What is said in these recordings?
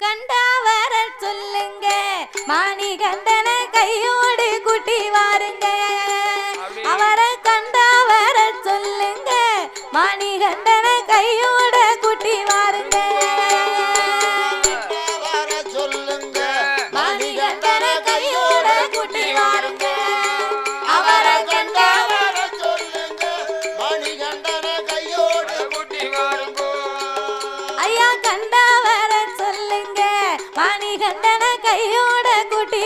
கண்டா வர சொல்லுங்க. மணிகண்டன கையோடு கூட்டி வாருங்க. அவரை கண்டா வர சொல்லுங்க. மணிகண்டன கையோட மணிகண்டன கையோட கூட்டி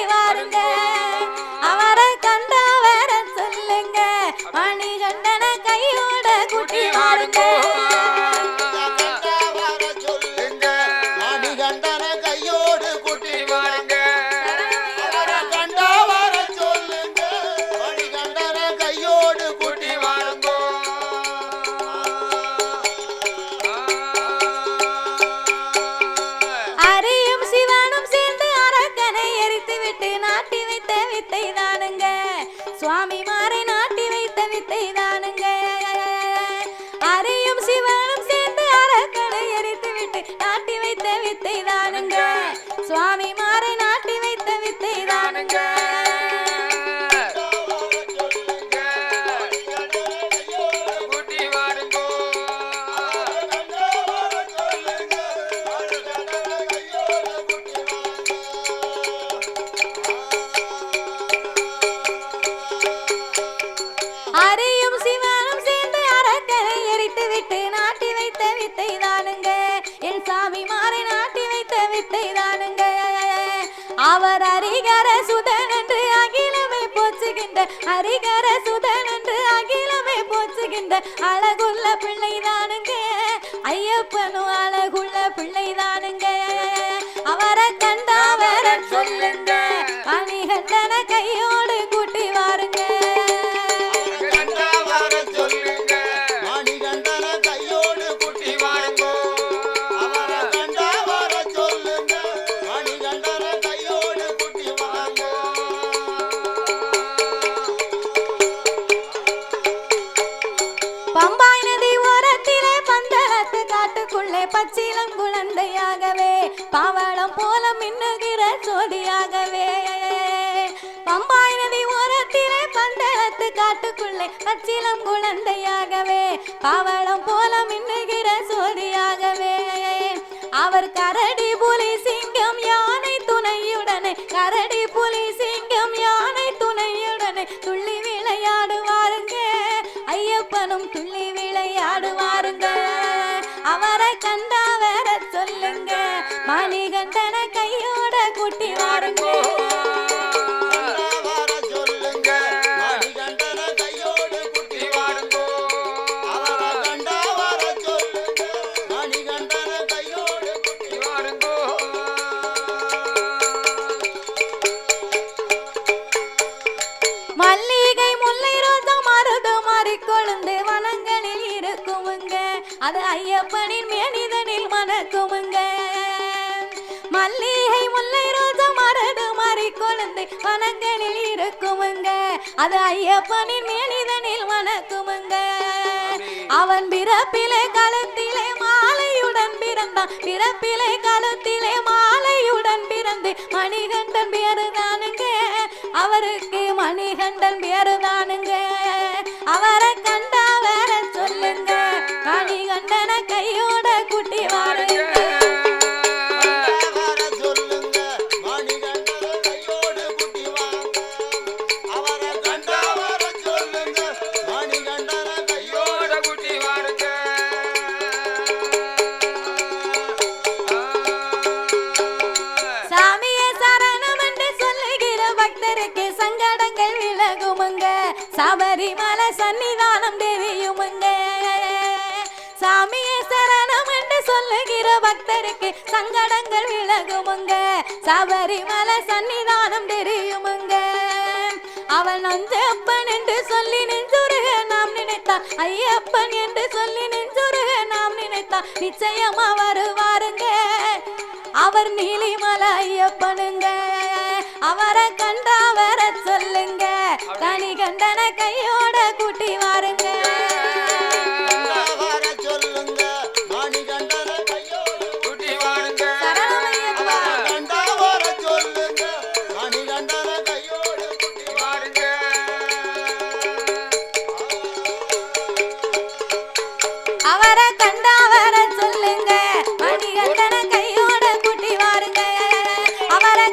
வித்தை விட்டு நாட்டி வைத்த வித்தை தானுங்க. என் சாமி மாறை நாட்டி வைத்த வித்தை தானுங்க. அவர் அரிகர சுதன் என்று அகிலமை போச்சுகின்ற அரிகர சுதன் என்று அகிலமை போச்சுகின்ற அழகுள்ள பிள்ளை தானுங்க. ஐயப்பனும் அழகுள்ள பிள்ளை தானுங்க. பம்பாய் நதி ஓரத்திலே பந்தளத்து காட்டுக்குள்ளே பச்சிலம் குழந்தையாகவே பாவளம் போல மின்னுகிற சோதியாகவே. பம்பாய் நதி ஓரத்திலே பந்தளத்து காட்டுக்குள்ளே பச்சிலம் குழந்தையாகவே பாவளம் போல மின்னுகிற சோதியாகவே. அவர் கரடி புலி சிங்கம் யானை துணையுடனே கரடி அவரை கண்டா வர சொல்லுங்க. மணிகண்டனை வனங்களில் இருக்குமுங்க. அது ஐயப்பனின் மேனிதனில் வணக்குமுங்க. அவன் பிறப்பிலே களத்திலே மாலையுடன் பிறந்தான். பிறப்பிலே களத்திலே மாலையுடன் பிறந்து மணிகண்டன் பேருதானுங்க. அவருக்கு மணிகண்டன் பேருதானுங்க. அவரை சபரிமலை சன்னிதானம் தெரியுமுங்க சாமியே சரணம் என்று சொல்லுகிற பக்தருக்கு சங்கடங்கள் விலகுமுங்க சபரிமலை சன்னிதானம் தெரியுமுங்க அவன் நஞ்சப்பன் என்று சொல்லி நெஞ்சுருக நாம் நினைத்தான் ஐயப்பன் என்று சொல்லி நெஞ்சுருக நாம் நினைத்தான் நிச்சயமா வருவாருங்க. அவர் நீலிமலை ஐயப்பனுங்க. அவரை கண்டா வர சொல்லுங்க. தனி கண்டன கையோட கூட்டி வாருங்க. அவரை கண்டா வர சொல்லுங்க. மணிகண்டன கையோட குட்டி வாருங்க. அவரை